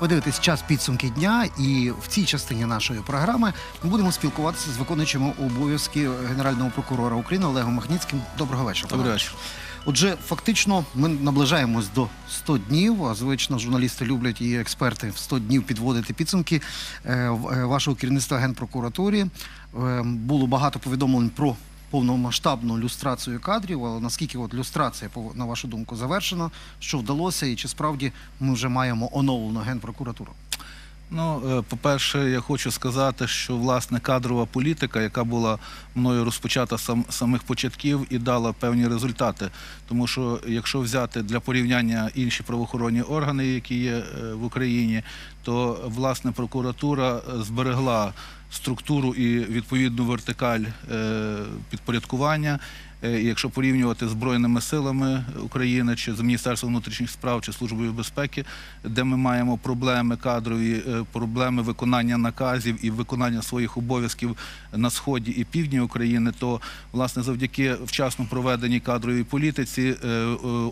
Ви дивитесь час підсумки дня, і в цій частині нашої програми ми будемо спілкуватися з виконуючим обов'язки генерального прокурора України Олегом Махніцьким. Доброго вечора. Добрий вечір. Отже, фактично, ми наближаємось до 100 днів. А звично журналісти люблять і експерти в 100 днів підводити підсумки е, е, вашого керівництва генпрокуратурі. Е, Було багато повідомлень про повномасштабну люстрацію кадрів. Але наскільки от люстрація, на вашу думку, завершена? Що вдалося, і чи справді ми вже маємо оновлену генпрокуратуру? Ну, е, по-перше, я хочу сказати, що власне кадрова політика, яка була мною розпочата сам самих початків і дала певні результати. Тому що якщо взяти для порівняння інші правоохоронні органи, які є е, в Україні, то власне прокуратура зберегла структуру і відповідну вертикаль е, підпорядкування. Е, Якщо порівнювати з Збройними силами України чи з Міністерством внутрішніх справ чи Службою безпеки, де ми маємо проблеми кадрові, е, проблеми виконання наказів і виконання своїх обов'язків на сході і півдні України, то власне завдяки вчасно проведеній кадровій політиці е,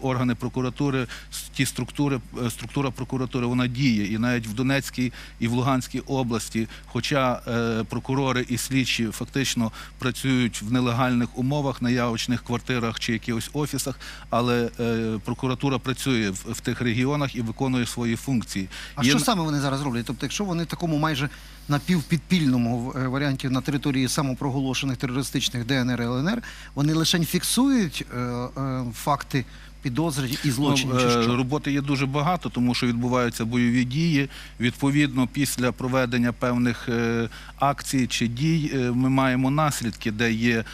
органи прокуратури, ті структури, структура прокуратури вона діє. І навіть в Донецькій і в Луганській області, хоча прокурори і слідчі фактично працюють в нелегальних умовах на явочних квартирах чи якихось офісах, але е, прокуратура працює в, в тих регіонах і виконує свої функції. А Є що саме вони зараз роблять? Тобто, якщо вони в такому майже напівпідпільному е, варіанті на території самопроголошених терористичних ДНР і ЛНР, вони лише фіксують е, е, факти підозри і злочинів, Ну, чи. Роботи є дуже багато, тому що відбуваються бойові дії. Відповідно, після проведення певних е, акцій чи дій е, ми маємо наслідки, де є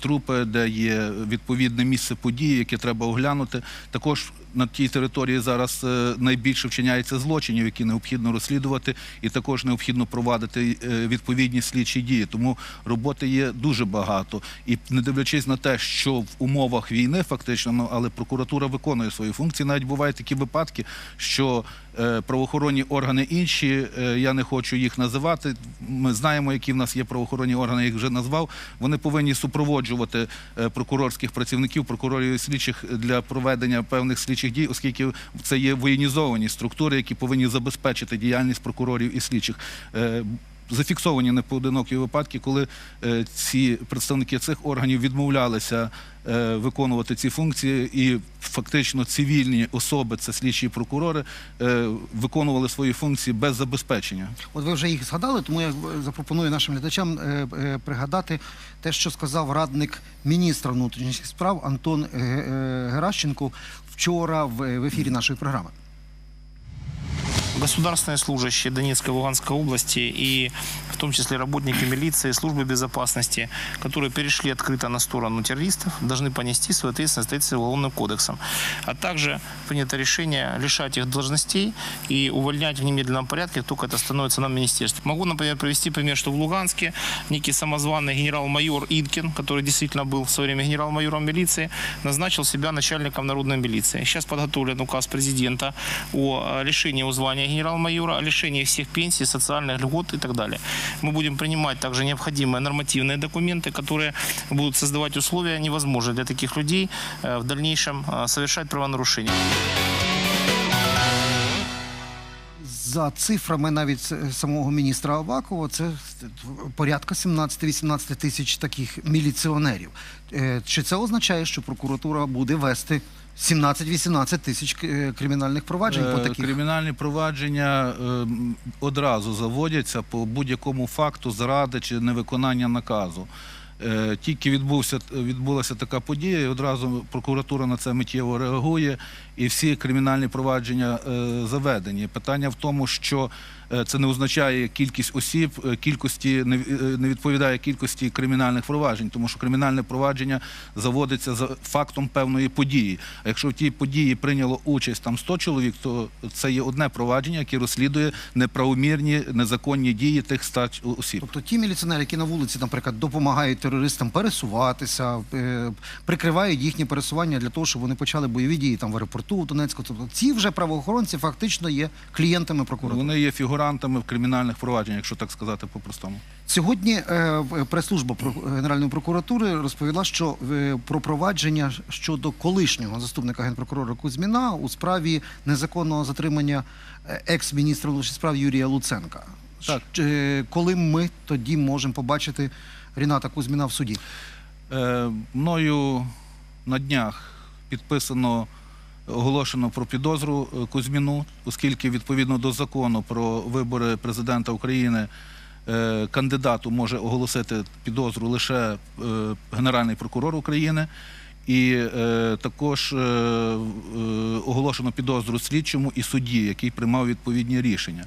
трупи, де є відповідне місце події, яке треба оглянути. Також на тій території зараз найбільше вчиняється злочинів, які необхідно розслідувати, і також необхідно провадити відповідні слідчі дії. Тому роботи є дуже багато. І не дивлячись на те, що в умовах війни фактично, ну, але прокуратура виконує свої функції. Навіть бувають такі випадки, що е, правоохоронні органи інші, е, я не хочу їх називати. Ми знаємо, які в нас є правоохоронні органи, їх вже назвав. Вони повинні супроводжувати е, прокурорських працівників, прокурорів і слідчих для проведення певних слідчих дій, оскільки це є воєнізовані структури, які повинні забезпечити діяльність прокурорів і слідчих. Зафіксовані непоодинокі випадки, коли ці представники цих органів відмовлялися виконувати ці функції, і фактично цивільні особи, це слідчі і прокурори, е, виконували свої функції без забезпечення. От ви вже їх згадали, тому я е, запропоную нашим глядачам е, е, пригадати те, що сказав радник міністра внутрішніх справ Антон е, е, Геращенко вчора в ефірі нашої програми. Государственные служащие Донецкой и Луганской области и в том числе работники милиции, службы безопасности, которые перешли открыто на сторону террористов, должны понести свою ответственность с Уголовным кодексом. А также принято решение лишать их должностей и увольнять в немедленном порядке, только это становится на министерстве. Могу, например, привести пример, что в Луганске некий самозваный генерал-майор Идкин, который действительно был в свое время генерал-майором милиции, назначил себя начальником народной милиции. Сейчас подготовлен указ президента о э, лишении его звания генерал-майора, о лишении всех пенсий, социальных льгот и так далее. Мы будем принимать также необходимые нормативные документы, которые будут создавать условия невозможные для таких людей э, в дальнейшем э, совершать правонарушения. За цифрами навіть с- самого міністра Авакова, це порядка 17-18 тисяч таких міліціонерів. Е, Чи це означає, що прокуратура буде вести 17-18 тисяч е, кримінальних проваджень по Е, таких? Кримінальні провадження е, одразу заводяться по будь-якому факту зради чи невиконання наказу. Е, Тільки відбувся, відбулася така подія, і одразу прокуратура на це миттєво реагує, і всі кримінальні провадження е, заведені. Питання в тому, що е, це не означає кількість осіб, кількості не відповідає кількості кримінальних проваджень, тому що кримінальне провадження заводиться за фактом певної події. А якщо в тій події прийняло участь там 100 чоловік, то це є одне провадження, яке розслідує неправомірні незаконні дії тих 100 осіб. Тобто ті міліціонери, які на вулиці, наприклад, допомагають терористам пересуватися, е, прикривають їхні пересування для того, щоб вони почали бойові дії там в аеропорту в Донецьку. Тобто ці вже правоохоронці фактично є клієнтами прокуратури. Вони є фігурантами в кримінальних провадженнях, якщо так сказати по-простому. Сьогодні е, прес-служба Генеральної прокуратури розповіла, що е, про провадження щодо колишнього заступника генпрокурора Кузьміна у справі незаконного затримання е, екс-міністра внутрішніх справ Юрія Луценка. Так. Коли ми тоді можемо побачити Ріната Кузьміна в суді? Е, мною на днях підписано оголошено про підозру е, Кузьміну, оскільки відповідно до закону про вибори президента України е, кандидату може оголосити підозру лише е, Генеральний прокурор України. І також оголошено підозру слідчому і судді, який приймав відповідні рішення.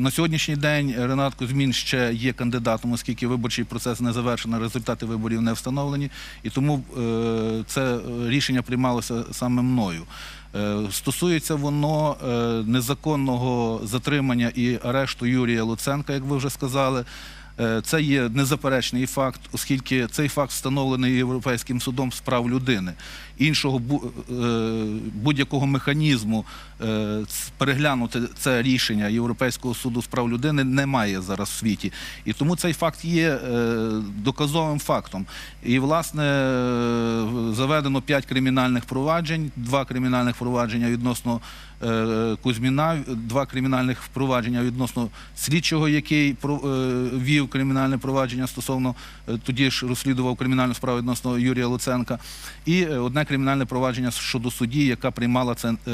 На сьогоднішній день Ренат Кузьмін ще є кандидатом, оскільки виборчий процес не завершено, результати виборів не встановлені, і тому е, це рішення приймалося саме мною. Е, Стосується воно е, незаконного затримання і арешту Юрія Луценка, як ви вже сказали. Це є незаперечний факт, оскільки цей факт встановлений Європейським судом з прав людини. Іншого е, будь-якого механізму е, переглянути це рішення Європейського суду з прав людини немає зараз в світі. І тому цей факт є е, доказовим фактом. І, власне, заведено п'ять кримінальних проваджень, два кримінальних провадження відносно Кузьміна, два кримінальних провадження відносно слідчого, який вів кримінальне провадження стосовно тоді ж розслідував кримінальну справу відносно Юрія Луценка, і одне кримінальне провадження щодо судді, яка приймала це е,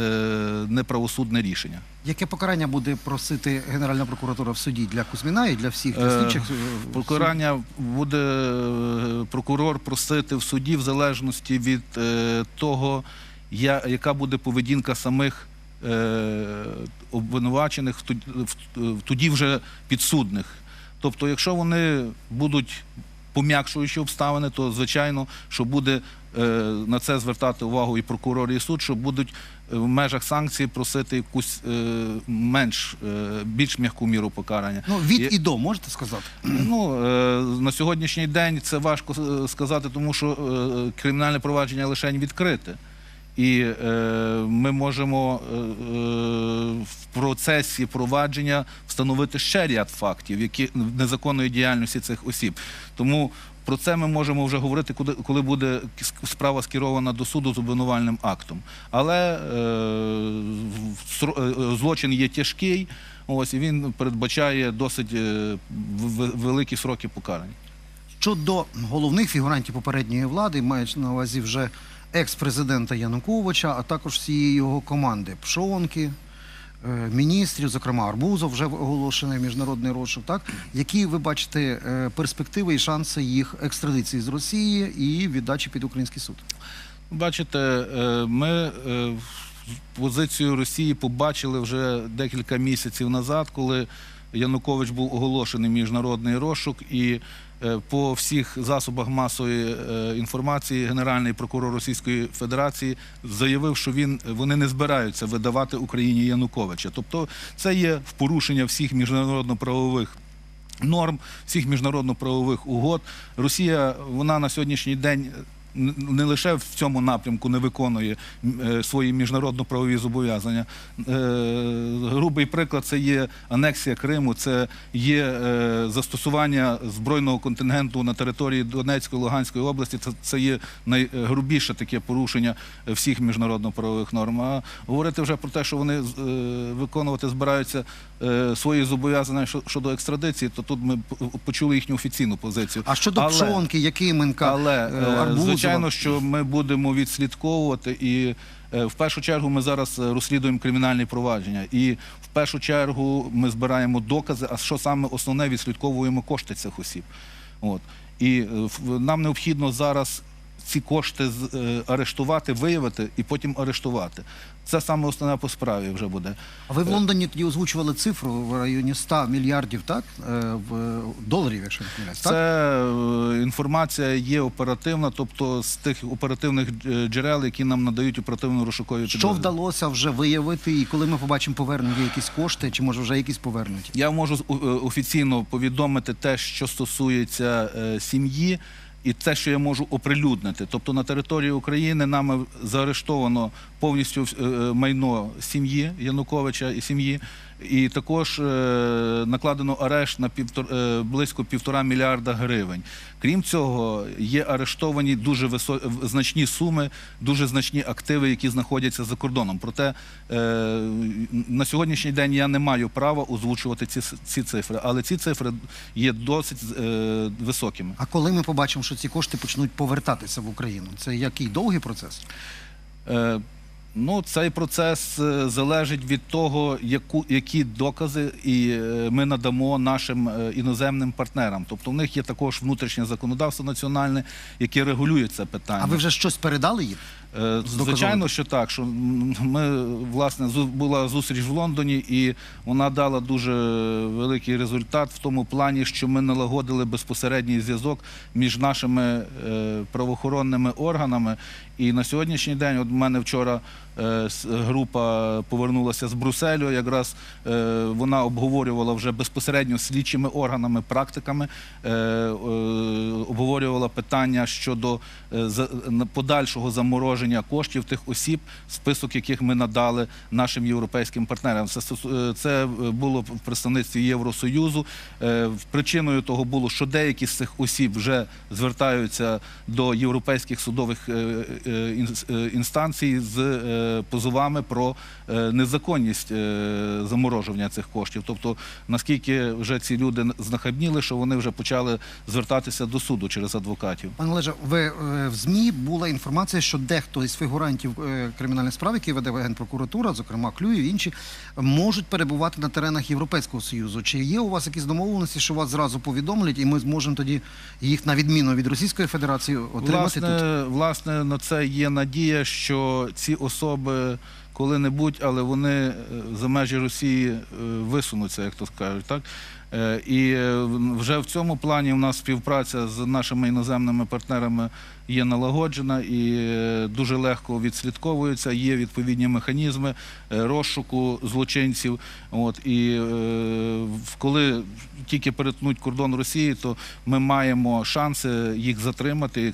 неправосудне рішення. Яке покарання буде просити Генеральна прокуратура в суді для Кузьміна і для всіх для Е, слідчих? е, Покарання буде е, прокурор просити в суді в залежності від е, того, я- яка буде поведінка самих е, обвинувачених, тоді вже підсудних. Тобто, якщо вони будуть пом'якшуючі обставини, то звичайно, що буде е, на це звертати увагу і прокурор, і суд, що будуть е, в межах санкцій просити якусь е, менш більш м'яку міру покарання. Ну, від і до, можете сказати? Ну на сьогоднішній день це важко сказати, тому що кримінальне провадження лише відкрите. І е, ми можемо е, е, в процесі провадження встановити ще ряд фактів, які незаконної діяльності цих осіб. Тому про це ми можемо вже говорити, коли, буде справа скерована до суду з обвинувальним актом. Але е, е, злочин є тяжкий, ось і він передбачає досить е, великі сроки покарання. Щодо головних фігурантів попередньої влади, маючи на увазі вже екс-президента Януковича, а також всієї його команди Пшонки, е, міністрів, зокрема Арбузов, вже оголошений міжнародний розшук. Так які ви бачите е, перспективи і шанси їх екстрадиції з Росії і віддачі під український суд? Бачите, е, ми позицію Росії побачили вже декілька місяців назад, коли Янукович був оголошений міжнародний розшук, і по всіх засобах масової е, інформації Генеральний прокурор Російської Федерації заявив, що він вони не збираються видавати Україні Януковича. Тобто, це є в порушення всіх міжнародно-правових норм, всіх міжнародно-правових угод. Росія вона на сьогоднішній день не лише в цьому напрямку не виконує е, свої міжнародно-правові зобов'язання. Е, Грубий приклад це є анексія Криму, це є е, застосування збройного контингенту на території Донецької Луганської області. Це, це є найгрубіше таке порушення всіх міжнародно-правових норм. А говорити вже про те, що вони виконувати збираються свої зобов'язання щодо екстрадиції, то тут ми почули їхню офіційну позицію. А щодо Пшонки, е, е, Арбузова? Звичайно, що ми будемо відслідковувати і. е, В першу чергу ми зараз е, розслідуємо кримінальні провадження, і в першу чергу ми збираємо докази. А що саме основне відслідковуємо кошти цих осіб. От і е, нам необхідно зараз ці кошти е, арештувати, виявити і потім арештувати. Це саме основне по справі вже буде. А ви в Лондоні тоді озвучували цифру в районі 100 мільярдів, так? Е, В доларів, якщо не помиляюсь, так? Це е, інформація є оперативна, тобто з тих оперативних е, джерел, які нам надають оперативно-розшукові Що вдалося вже виявити, і коли ми побачимо повернуті якісь кошти, чи може вже якісь повернуті? Я можу е, офіційно повідомити те, що стосується е, сім'ї, і те, що я можу оприлюднити. Тобто на території України нами заарештовано повністю е, майно сім'ї Януковича і сім'ї. І також е, накладено арешт на півтор, е, близько півтора мільярда гривень. Крім цього, є арештовані дуже висо... значні суми, дуже значні активи, які знаходяться за кордоном. Проте е, на сьогоднішній день я не маю права озвучувати ці, ці цифри, але ці цифри є досить е, високими. А коли ми побачимо, що ці кошти почнуть повертатися в Україну, це який довгий процес? Е, Ну, цей процес е, залежить від того, яку, які докази і е, ми надамо нашим е, іноземним партнерам. Тобто в них є також внутрішнє законодавство національне, яке регулює це питання. А ви вже щось передали їм? Звичайно, що так. Що ми власне була зустріч в Лондоні, і вона дала дуже великий результат в тому плані, що ми налагодили безпосередній зв'язок між нашими правоохоронними органами. І на сьогоднішній день, от в мене вчора група повернулася з Брюсселю. Якраз е, вона обговорювала вже безпосередньо слідчими органами, практиками, е, е, обговорювала питання щодо е, подальшого замороження коштів тих осіб, список яких ми надали нашим європейським партнерам. Це, е, було в представництві Євросоюзу. Е, Причиною того було, що деякі з цих осіб вже звертаються до європейських судових е, е, інс- е, інстанцій з е, позовами про е, незаконність е, заморожування цих коштів. Тобто, наскільки вже ці люди знахабніли, що вони вже почали звертатися до суду через адвокатів. Пане Олеже, ви е, в ЗМІ була інформація, що дехто із фігурантів кримінальних справ, які веде Генпрокуратура, зокрема Клюєв інші, можуть перебувати на теренах Європейського Союзу. Чи є у вас якісь домовленості, що вас зразу повідомлять, і ми зможемо тоді їх на відміну від Російської Федерації отримати власне, тут? власне, на це є надія, що ці особи коли-небудь, але вони е, за межі Росії е, висунуться, як то скажуть, так. Е, І е, вже в цьому плані у нас співпраця з нашими іноземними партнерами є налагоджена і е, дуже легко відслідковується. Є відповідні механізми е, розшуку злочинців. От і е, коли тільки перетнуть кордон Росії, то ми маємо шанси їх затримати і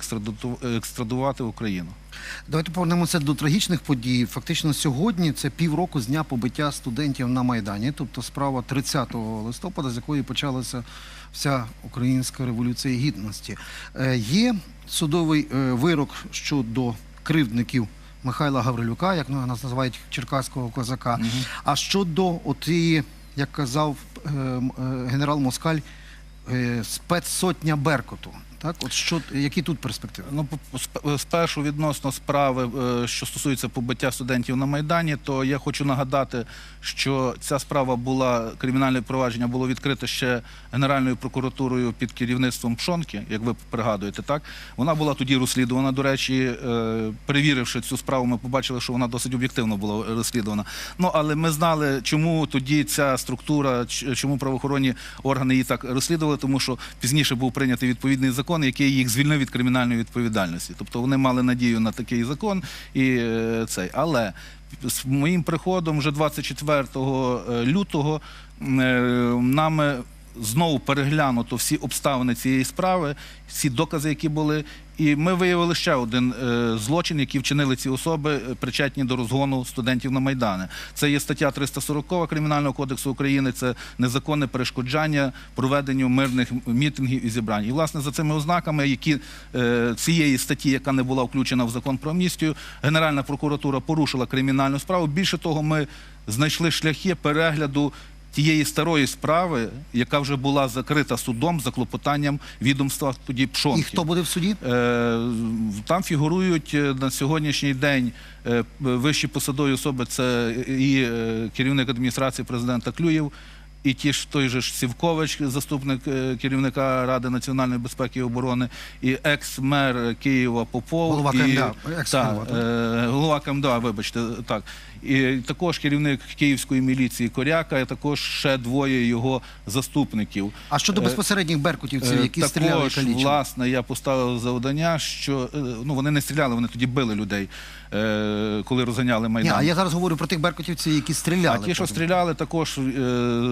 екстрадувати в Україну. Давайте повернемося до трагічних подій. Фактично сьогодні це півроку з дня побиття студентів на Майдані, тобто справа 30 листопада, з якої почалася вся українська революція гідності. Е, Є судовий е, вирок щодо кривдників Михайла Гаврилюка, як нас називають черкаського козака. А щодо отієї, як казав е, е, генерал Москаль, е, спецсотня Беркуту. Так, от що які тут перспективи? Ну, по- спершу відносно справи, е, що стосується побиття студентів на Майдані, то я хочу нагадати, що ця справа була кримінальне провадження було відкрите ще Генеральною прокуратурою під керівництвом Пшонки, як ви пригадуєте, так вона була тоді розслідувана. До речі, е, перевіривши цю справу, ми побачили, що вона досить об'єктивно була розслідувана. Ну але ми знали, чому тоді ця структура, чому правоохоронні органи її так розслідували, тому що пізніше був прийнятий відповідний закон, який їх звільнив від кримінальної відповідальності. Тобто вони мали надію на такий закон і е, цей. Але з моїм приходом вже 24 лютого е, нами знову переглянуто всі обставини цієї справи, всі докази, які були. І ми виявили ще один е, злочин, який вчинили ці особи, е, причетні до розгону студентів на Майдани. Це є стаття 340 Кримінального кодексу України. Це незаконне перешкоджання проведенню мирних мітингів і зібрань. І власне за цими ознаками, які е, цієї статті, яка не була включена в закон про амністію, Генеральна прокуратура порушила кримінальну справу. Більше того, ми знайшли шляхи перегляду тієї старої справи, яка вже була закрита судом за клопотанням відомства тоді Пшонки. І хто буде в суді? Е, Там фігурують е, на сьогоднішній день е, вищі посадові особи. Це і керівник адміністрації президента Клюєв, і ті ж той же Сівкович, заступник керівника Ради національної безпеки і оборони, і екс-мер Києва Попов, Голова і, КМДА, голова КМДА, вибачте, так. І також керівник Київської міліції Коряка, і також ще двоє його заступників. А щодо Е, безпосередніх беркутівців, Е, які Також, стріляли калічили? власне, я поставив завдання, що е, ну вони не стріляли, вони тоді били людей, коли розганяли Ні, а я зараз говорю про тих беркутівців, які стріляли. А ті, що стріляли, також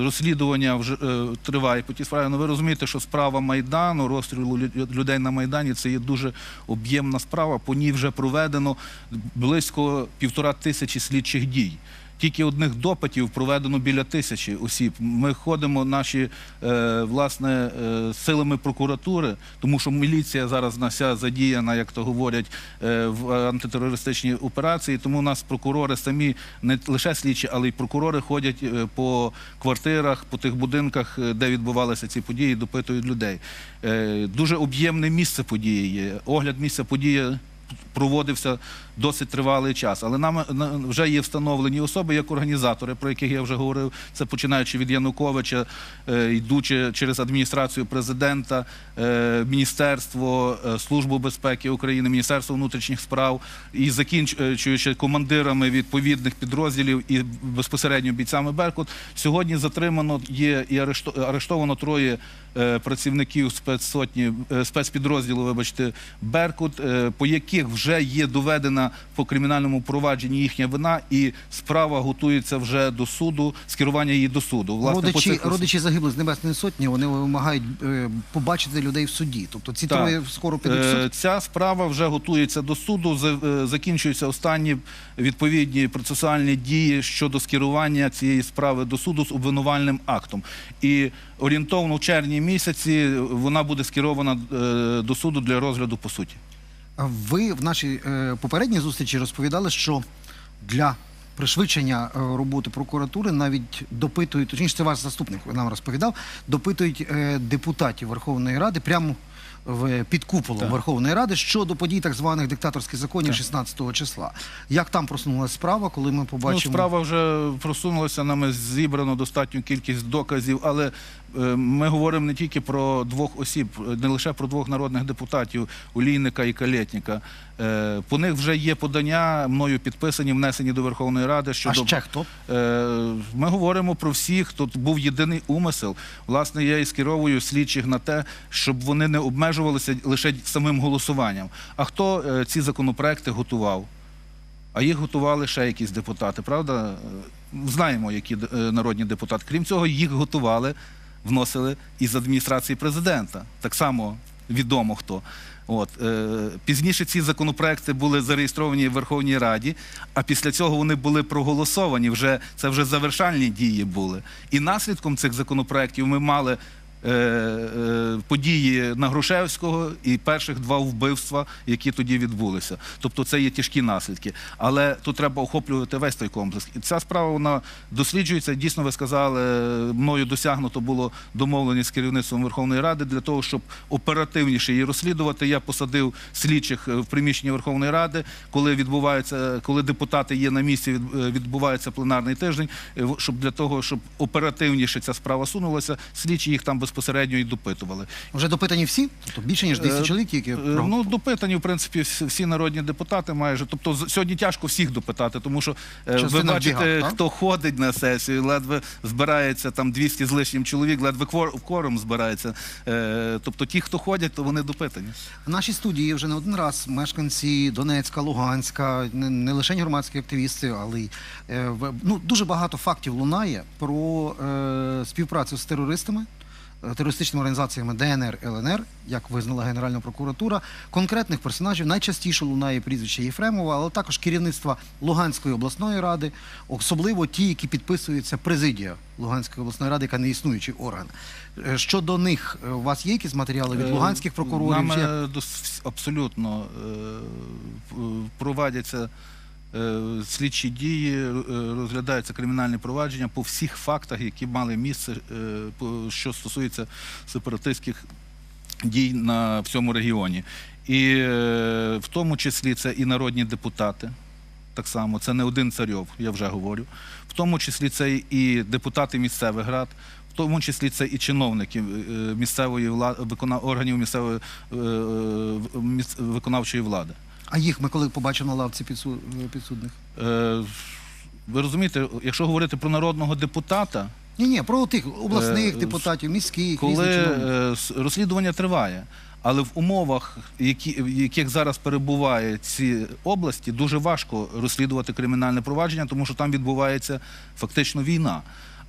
розслідування вже триває по тій справі. Ну ви розумієте, що справа майдану, розстрілу людей на майдані, це є дуже об'ємна справа. По ній вже проведено близько півтора тисячі слідчих дій. Тільки одних допитів проведено біля тисячі осіб. Ми ходимо наші е, власне е, силами прокуратури, тому що міліція зараз на вся задіяна, як то говорять, е, в антитерористичній операції. Тому у нас прокурори самі не лише слідчі, але й прокурори ходять е, по квартирах, по тих будинках, е, де відбувалися ці події, допитують людей. Е, Дуже об'ємне місце події є. Огляд місця події проводився досить тривалий час. Але нам вже є встановлені особи як організатори, про яких я вже говорив. Це починаючи від Януковича, е, йдучи через адміністрацію президента, е, міністерство, е, службу безпеки України, міністерство внутрішніх справ і закінчуючи командирами відповідних підрозділів і безпосередньо бійцями Беркут. Сьогодні затримано є і арештовано троє працівників спецсотні е, спецпідрозділу, вибачте, Беркут, е, по яких вже є доведена по кримінальному провадженні їхня вина, і справа готується вже до суду, скерування її до суду. по родичі, цих- родичі загиблих з Небесної Сотні, вони вимагають е, побачити людей в суді. Тобто ці Так. троє скоро підуть в Е, суд. Ця справа вже готується до суду. е, Закінчуються останні відповідні процесуальні дії щодо скерування цієї справи до суду з обвинувальним актом. І орієнтовно в червні місяці вона буде скерована е, до суду для розгляду по суті. Ви в нашій е, попередній зустрічі розповідали, що для пришвидшення е, роботи прокуратури навіть допитують, точніше, це ваш заступник нам розповідав, допитують депутатів Верховної Ради прямо під куполом Так. Верховної Ради щодо подій так званих диктаторських законів 16 числа. Як там просунулася справа, коли ми побачимо Ну, справа вже просунулася, нами зібрано достатню кількість доказів, але ми говоримо не тільки про двох осіб, не лише про двох народних депутатів Олійника і Калєтніка. Е, По них вже є подання, мною підписані, внесені до Верховної Ради а щодо ще хто? Е, Ми говоримо про всіх, хто був єдиний умисел. Власне, я і скеровую слідчих на те, щоб вони не обмежувалися лише самим голосуванням. А хто е, ці законопроекти готував? А їх готували ще якісь депутати, правда? Е, Знаємо, які е, народні депутати. Крім цього, їх готували, вносили із адміністрації президента. Так само відомо хто. От е, пізніше ці законопроекти були зареєстровані в Верховній Раді, а після цього вони були проголосовані. Вже це вже завершальні дії були. І наслідком цих законопроектів ми мали. Е, е, Події на Грушевського і перших два вбивства, які тоді відбулися. Тобто це є тяжкі наслідки. Але тут треба охоплювати весь той комплекс. І ця справа вона досліджується. Дійсно, ви сказали, мною досягнуто було домовлення з керівництвом Верховної Ради для того, щоб оперативніше її розслідувати. Я посадив слідчих е, в приміщенні Верховної Ради, коли відбувається, коли депутати є на місці, від- відбувається пленарний тиждень, щоб для того, щоб оперативніше ця справа сунулася, слідчі їх там безпосередньо і допитували. Вже допитані всі? Тобто більше ніж 200 Е, чоловік, які Е, Ну, допитані, в принципі, всі- народні депутати майже. Тобто сьогодні тяжко всіх допитати, тому що е, ви бачите, вбігав, так? хто ходить на сесію, ледве збирається там 200 з лишнім чоловік, ледве кворум збирається. Тобто ті, хто ходять, то вони допитані. В нашій студії вже не один раз мешканці Донецька, Луганська, не, лише громадські активісти, але й ну, дуже багато фактів лунає про е, співпрацю з терористами. Терористичними організаціями ДНР, ЛНР, як визнала Генеральна прокуратура, конкретних персонажів найчастіше лунає прізвище Єфремова, але також керівництва Луганської обласної ради, особливо ті, які підписуються президія Луганської обласної ради, яка не існуючий орган. Е, Щодо них, е, у вас є якісь матеріали від Е, луганських прокурорів? Дос- абсолютно проводяться слідчі дії, е, розглядаються кримінальні провадження по всіх фактах, які мали місце, е, що стосується сепаратистських дій на всьому регіоні. І е, в тому числі це і народні депутати. Так само, це не один царьов, я вже говорю. В тому числі це і депутати місцевих рад, в тому числі це і чиновники е, місцевої влади, органів місцевої е, е, міс- виконавчої влади. А їх ми коли побачимо на лавці підсу- підсудних? Е, Ви розумієте, якщо говорити про народного депутата, Ні, ні, про тих обласних Е, депутатів, міських, коли різних чиновників. е, с- розслідування триває, але в умовах, які, в яких зараз перебувають ці області, дуже важко розслідувати кримінальне провадження, тому що там відбувається фактично війна.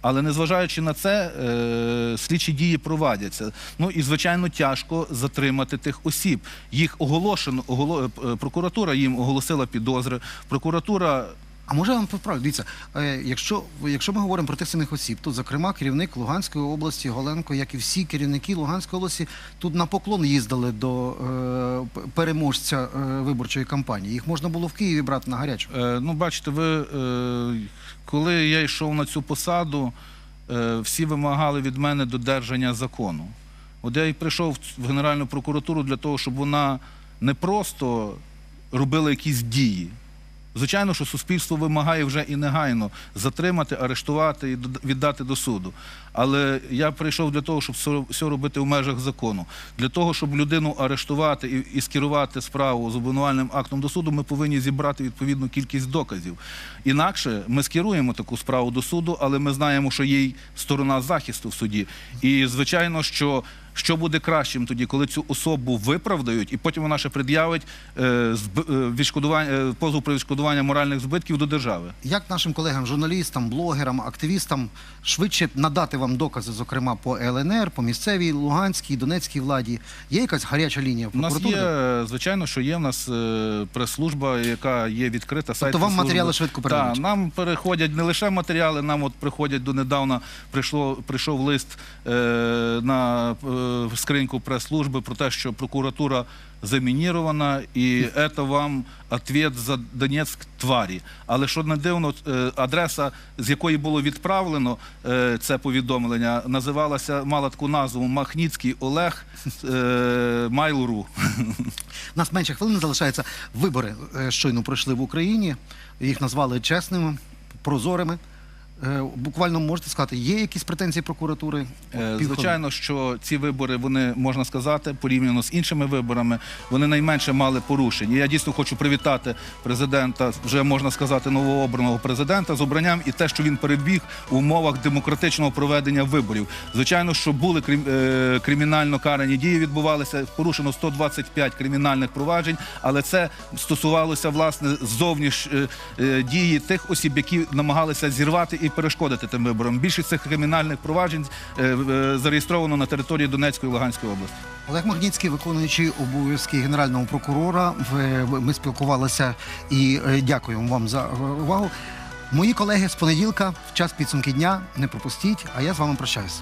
Але незважаючи на це, е, слідчі дії провадяться. Ну і звичайно тяжко затримати тих осіб. Їх оголошено, оголо, е, прокуратура їм оголосила підозри. Прокуратура А може я вам поправлю? Дивіться, е, якщо, якщо ми говоримо про тих самих осіб, то зокрема керівник Луганської області Голенко, як і всі керівники Луганської області, тут на поклон їздили до е, переможця е, виборчої кампанії. Їх можна було в Києві брати на гарячу. Е, Ну, бачите, ви е, коли я йшов на цю посаду, е, всі вимагали від мене додержання закону. От я і прийшов в Генеральну прокуратуру для того, щоб вона не просто робила якісь дії. Звичайно, що суспільство вимагає вже і негайно затримати, арештувати і віддати до суду. Але я прийшов для того, щоб все- робити в межах закону. Для того, щоб людину арештувати і скерувати справу з обвинувальним актом до суду, ми повинні зібрати відповідну кількість доказів. Інакше ми скеруємо таку справу до суду, але ми знаємо, що є сторона захисту в суді. І звичайно, що. Що буде кращим тоді, коли цю особу виправдають, і потім вона ще пред'явить е, е, е, позов про відшкодування моральних збитків до держави? Як нашим колегам, журналістам, блогерам, активістам швидше надати вам докази, зокрема по ЛНР, по місцевій Луганській, Донецькій владі? Є якась гаряча лінія в У нас є, звичайно, що є в нас е, прес-служба, яка є відкрита. сайт Тобто вам матеріали швидко передають? Так, нам переходять не лише матеріали, нам от приходять донедавна, прийшло, прийшов лист е, на е, скриньку прес-служби про те, що прокуратура замінірована, і це вам відповідь за Донецьк тварі. Але що не дивно, е, адреса, з якої було відправлено е, це повідомлення, називалася, мала таку назву Махніцький Олег е, Майл.ру. У нас менше хвилин залишається. Вибори щойно пройшли в Україні. Їх назвали чесними, прозорими. Е, Буквально можете сказати, є якісь претензії прокуратури? Е, Звичайно, що ці вибори вони можна сказати, порівняно з іншими виборами, вони найменше мали порушень. І я дійсно хочу привітати президента, вже можна сказати, новообраного президента з обранням і те, що він перебіг у умовах демократичного проведення виборів. Звичайно, що були е, кримінально карані дії, відбувалися порушено 125 кримінальних проваджень, але це стосувалося власне зовніш дії тих осіб, які намагалися зірвати і перешкодити тим виборам. Більшість цих кримінальних проваджень е, е, зареєстровано на території Донецької і Луганської області. Олег Магніцький, виконуючий обов'язки генерального прокурора. В- Ми спілкувалися і е, дякуємо вам за е, увагу. Мої колеги з понеділка в час підсумки дня не пропустіть. А я з вами прощаюся.